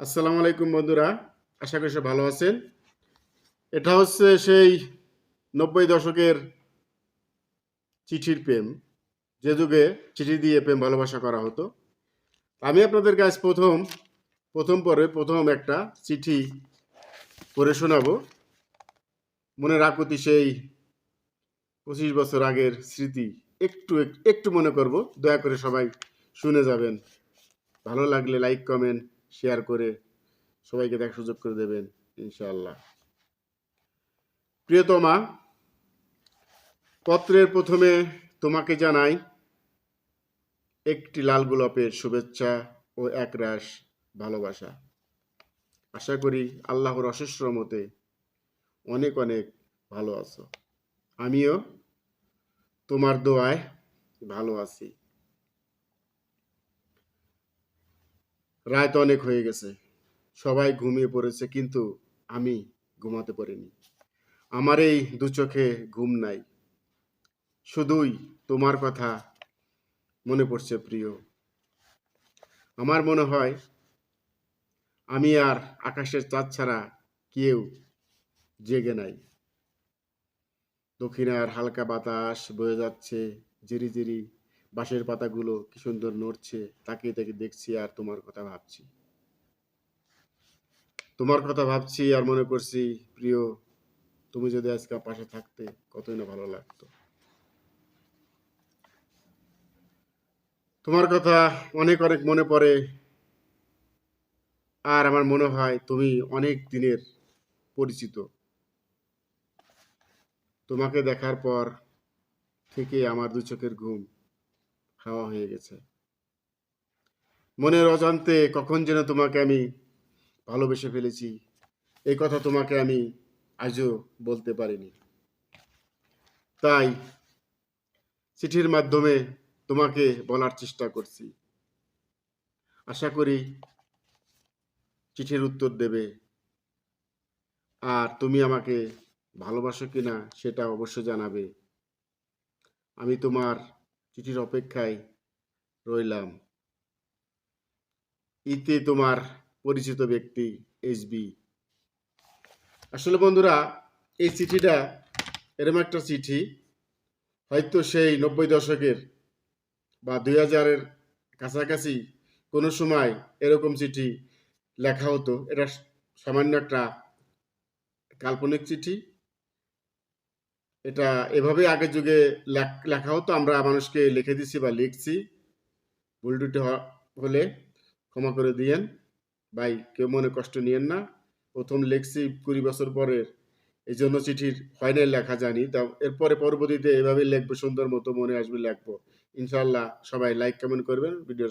আসসালামু আলাইকুম বন্ধুরা, আশা করি ভালো আছেন। এটা হচ্ছে সেই নব্বই দশকের চিঠির প্রেম। যে যুগে চিঠি দিয়ে প্রেম ভালোবাসা করা হতো। আমি আপনাদের কাছে প্রথম প্রথম পরে প্রথম একটা চিঠি পড়ে শোনাবো। মনে রাখতি সেই পঁচিশ বছর আগের স্মৃতি একটু একটু মনে করব। দয়া করে সবাই শুনে যাবেন। ভালো লাগলে লাইক কমেন্ট শেয়ার করে সবাইকে দেখার সুযোগ করে দেবেন, ইনশাআল্লাহ। প্রিয়তমা, পত্রের প্রথমে তোমাকে জানাই, একটি লাল গোলাপের শুভেচ্ছা ও একরাশ ভালোবাসা। আশা করি আল্লাহর অশেষ মতে অনেক অনেক ভালো আছো। আমিও তোমার দোয়ায় ভালো আছি। রাত অনেক হয়ে গেছে। সবাই ঘুমিয়ে পড়েছে, কিন্তু আমি ঘুমাতে পারিনি। আমার এই দু চোখে ঘুম নাই। শুধুই তোমার কথা মনে পড়ছে প্রিয়। আমার মনে হয় আমি আর আকাশের চাঁদ ছাড়া কেউ জেগে নাই। দক্ষিণার হালকা বাতাস বয়ে যাচ্ছে জিরি জিরি বাঁশের পাতাগুলো কি সুন্দর নড়ছে, তাকিয়ে তাকে দেখছি আর তোমার কথা ভাবছি। তোমার কথা ভাবছি আর মনে করছি, প্রিয়, তুমি যদি আজকে পাশে থাকতে, কতই না ভালো লাগতো। তোমার কথা অনেক অনেক মনে পড়ে, আর আমার মনে হয় তুমি অনেক দিনের পরিচিত। তোমাকে দেখার পর থেকে আমার দু চোখের ঘুম হাওয়া হয়ে গেছে। মনের অজান্তে কখন যেন তোমাকে আমি ভালোবেসে ফেলেছি এই কথা তোমাকে আমি আজও বলতে পারিনি। তাই চিঠির মাধ্যমে তোমাকে বলার চেষ্টা করছি। আশা করি চিঠির উত্তর দেবে। আর তুমি আমাকে ভালোবাসো কিনা সেটা অবশ্য জানাবে। আমি তোমার চিঠির অপেক্ষায় রইলাম। ইতে তোমার পরিচিত ব্যক্তি এসবি আসলে বন্ধুরা, এই চিঠিটা এরম একটা চিঠি, হয়তো সেই নব্বই দশকের বা দুই হাজারের কাছাকাছি কোনো সময় এরকম চিঠি লেখা হতো। এটা সামান্য একটা কাল্পনিক চিঠি। এটা এভাবে আগের যুগে লেখ- হতো। আমরা মানুষকে লিখে দিছি বা লিখছি। ভুল টুটি হলে ক্ষমা করে দিয়েন। ভাই, কেউ মনে কষ্ট নিয়েন না। প্রথম লিখছি কুড়ি বছর পরের এই জন্য চিঠির ফাইনাল লেখা, জানি। তা এরপরে পরবর্তীতে এভাবে লিখব, সুন্দর মতো মনে আসবে লিখব। ইনশাল্লাহ সবাই লাইক কমেন্ট করবেন। ভিডিও